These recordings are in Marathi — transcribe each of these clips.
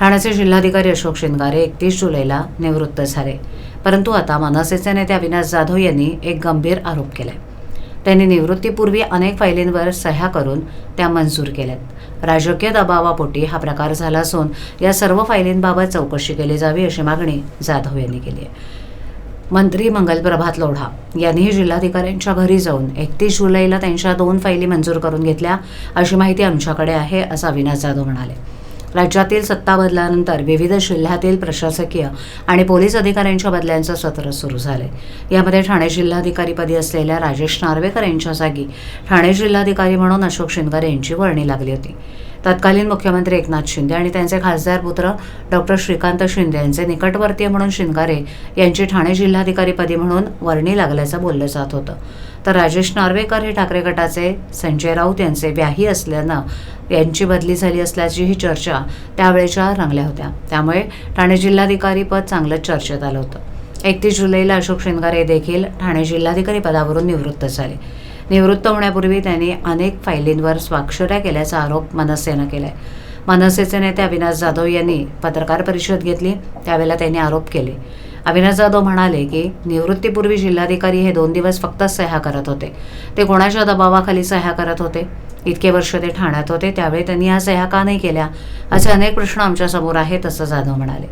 ठाण्याचे जिल्हाधिकारी अशोक शिंगारे एकतीस जुलैला निवृत्त झाले. परंतु आता मनसेचे नेते अविनाश जाधव यांनी एक गंभीर आरोप केलाय. त्यांनी निवृत्तीपूर्वी अनेक फायलींवर सह्या करून त्या मंजूर केल्यात. राजकीय दबावापोटी हा प्रकार झाला असून या सर्व फायलींबाबत चौकशी केली जावी अशी मागणी जाधव यांनी केली आहे. मंत्री मंगलप्रभात लोढा यांनीही जिल्हाधिकाऱ्यांच्या घरी जाऊन एकतीस जुलैला त्यांच्या दोन फायली मंजूर करून घेतल्या अशी माहिती आमच्याकडे आहे असं अविनाश जाधव म्हणाले. राज्यातील सत्ता बदलानंतर विविध जिल्ह्यातील प्रशासकीय आणि पोलीस अधिकाऱ्यांच्या बदल्यांचं सत्र सुरू झाले यामध्ये ठाणे जिल्हाधिकारीपदी असलेल्या राजेश नार्वेकर यांच्या जागी ठाणे जिल्हाधिकारी म्हणून अशोक शिंगारे यांची वर्णी लागली होती. तत्कालीन मुख्यमंत्री एकनाथ शिंदे आणि त्यांचे खासदार पुत्र डॉक्टर श्रीकांत शिंदे यांचे निकटवर्तीय म्हणून शिंगारे यांची ठाणे जिल्हाधिकारीपदी म्हणून वर्णी लागल्याचं बोललं जात होतं. तर राजेश नार्वेकर हे ठाकरे गटाचे संजय राऊत यांचे व्याही असल्यानं यांची बदली झाली असल्याचीही चर्चा त्यावेळेच्या रंगल्या होत्या. त्यामुळे ठाणे जिल्हाधिकारी पद चांगलंच चर्चेत आलं होतं. एकतीस जुलैला अशोक शिंदगारे देखील ठाणे जिल्हाधिकारी पदावरून निवृत्त झाले. निवृत्त होण्यापूर्वी त्यांनी अनेक फायलींवर स्वाक्षऱ्या केल्याचा आरोप मनसेनं केला आहे मनसेचे नेते अविनाश जाधव यांनी पत्रकार परिषद घेतली. त्यावेळेला त्यांनी आरोप केले. अविनाश जाधव म्हणाले की निवृत्तीपूर्वी जिल्हाधिकारी हे दोन दिवस फक्त सह्या करत होते. ते कोणाच्या दबावाखाली सह्या करत होते? इतके वर्ष ते ठाण्यात होते त्यावेळी त्यांनी या सह्या का नाही केल्या? असे अनेक प्रश्न आमच्यासमोर आहेत असं जाधव म्हणाले.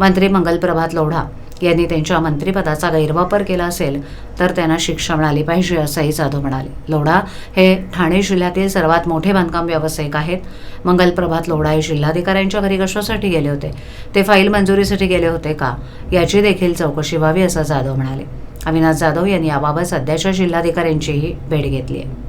मंत्री मंगलप्रभात लोढा यांनी त्यांच्या मंत्रिपदाचा गैरवापर केला असेल तर त्यांना शिक्षा मिळाली पाहिजे असंही जाधव म्हणाले. लोढा हे ठाणे जिल्ह्यातील सर्वात मोठे बांधकाम व्यावसायिक आहेत. मंगलप्रभात लोढा हे जिल्हाधिकाऱ्यांच्या घरी कशासाठी गेले होते? ते फाईल मंजुरीसाठी गेले होते का? याची देखील चौकशी व्हावी असं जाधव म्हणाले. अविनाश जाधव यांनी याबाबत सध्याच्या जिल्हाधिकाऱ्यांचीही भेट घेतली आहे.